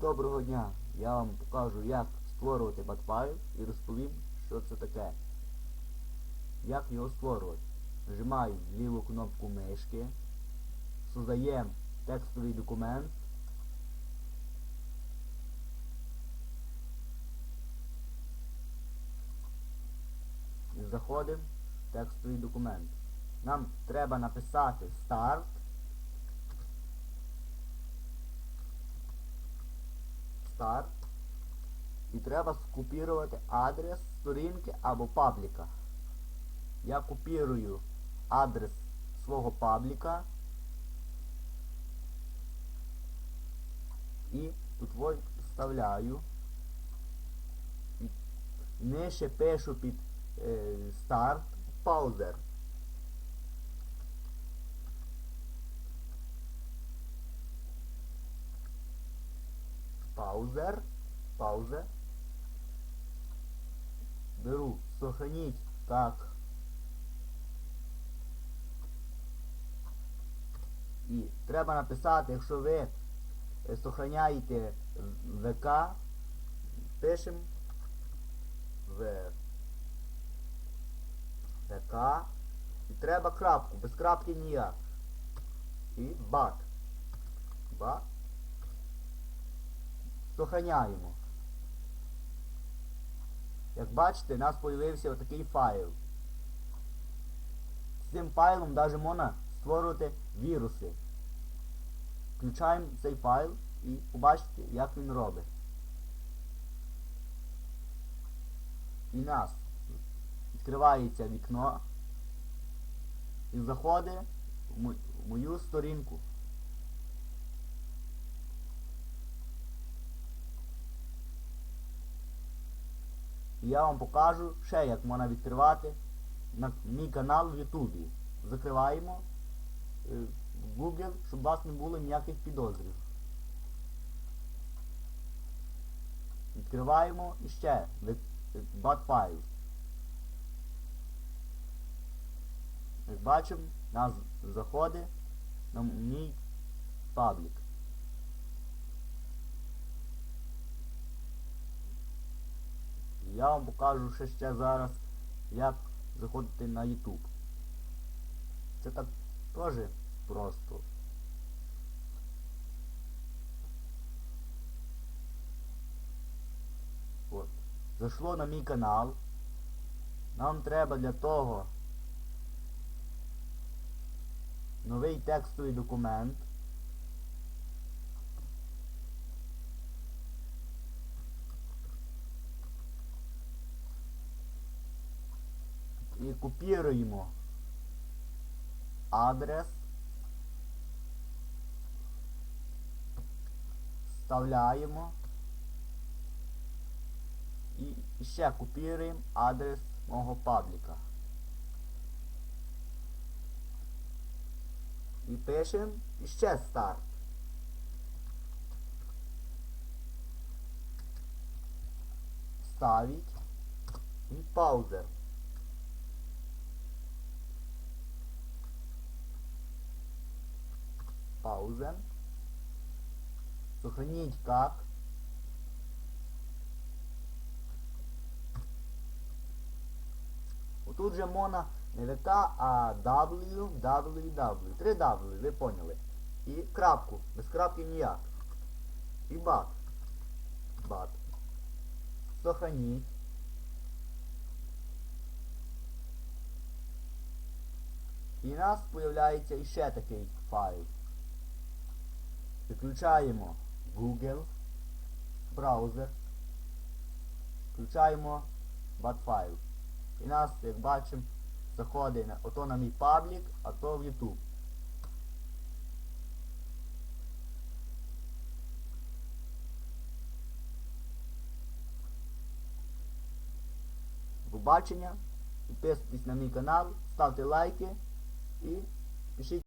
Доброго дня! Я вам покажу, як створювати батфайл і розповім, що це таке. Як його створювати. Нажимаю ліву кнопку мишки, создаємо текстовий документ. І заходимо в текстовий документ. Нам треба написати старт. Старт. І треба скопірувати адрес сторінки або пабліка. Я копірую адрес свого пабліка. І тут вставляю. І нижче пишу під е, старт паузер. Паузер, пауза. Беру, сохранить как. І треба написати, якщо ви е, сохраняєте ВК, пишемо в ВК. І треба крапку, без крапки ніяк. І бат. Бат. Сохраняємо. Як бачите, у нас з'явився отакий файл. З цим файлом навіть можна створювати віруси. Включаємо цей файл і побачите, як він робить. І нас відкривається вікно і заходить в мою сторінку. І я вам покажу ще, як можна відкривати на мій канал в Ютубі. Закриваємо е, в Google, щоб у вас не було ніяких підозрів. Відкриваємо і ще Bad Files. Як бачимо, нас заходить на мій паблік. Я вам покажу ще зараз, як заходити на YouTube. Це так теж просто. От. Зайшло на мій канал. Нам треба для того новий текстовий документ. І копіруємо адрес, вставляємо і ще копіруємо адрес мого пабліка. І пишемо ще старт. Ставить і паузер. Пауза. Сохранить как. Тут же можна не ВК, а W, W, W. Три W, ви поняли. І крапку. Без крапки ніяк. І бат. Бат. Сохранить. І у нас з'являється іще такий файл. Виключаємо Google, браузер, включаємо BAT-файл. І нас, як бачимо, заходить на, ото на мій паблік, а то в YouTube. Побачення, підписуйтесь на мій канал, ставте лайки і пишіть.